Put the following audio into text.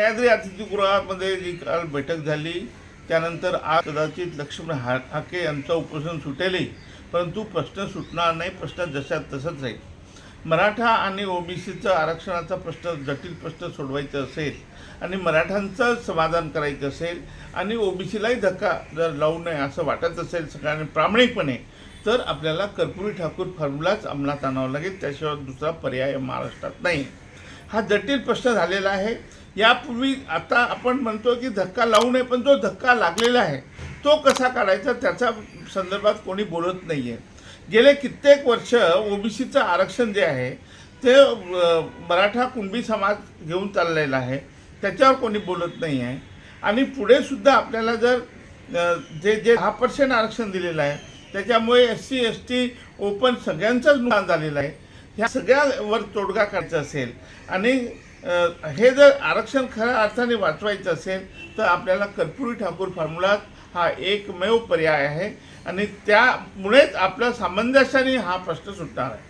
सह्याद्री अतिथीगृहामध्ये जी काल बैठक झाली त्यानंतर आज कदाचित लक्ष्मण हा हाके यांचा उपोषण सुटेलही परंतु प्रश्न सुटणार नाही प्रश्न जशा तसंच राहील. मराठा आणि ओबीसीचं आरक्षणाचा प्रश्न जटिल प्रश्न सोडवायचा असेल आणि मराठ्यांचं समाधान करायचं असेल आणि ओबीसीलाही धक्का जर लावू नये असं वाटत असेल सगळ्यांनी प्रामाणिकपणे तर आपल्याला कर्पुरी ठाकूर फॉर्म्युलाच अंमलात आणावा लागेल. त्याशिवाय दुसरा पर्याय महाराष्ट्रात नाही. हा जटिल प्रश्न झालेला आहे. यापूर्वी आता आपण म्हणतो की धक्का लावू नये पण जो धक्का लागलेला आहे तो कसा काढायचा त्याच्या संदर्भात कोणी बोलत नाही आहे गेले कित्येक वर्ष ओबीसीचं आरक्षण जे आहे ते मराठा कुणबी समाज घेऊन चाललेला आहे त्याच्यावर कोणी बोलत नाही आहे आणि पुढे सुद्धा आपल्याला जर जे जे दहा पर्सेंट आरक्षण दिलेलं आहे त्याच्यामुळे S C S T open सगळ्यांचंच नुकसान झालेलं आहे. ह्या सगळ्यावर तोडगा काढायचा असेल आणि हे जर आरक्षण खऱ्या अर्थाने वाचवायचं असेल तर आपल्याला कर्पुरी ठाकूर फॉर्म्युला हा एकमेव पर्याय आहे. आणि त्यामुळेच आपल्या सामंजस्याने हा प्रश्न सुटणार आहे.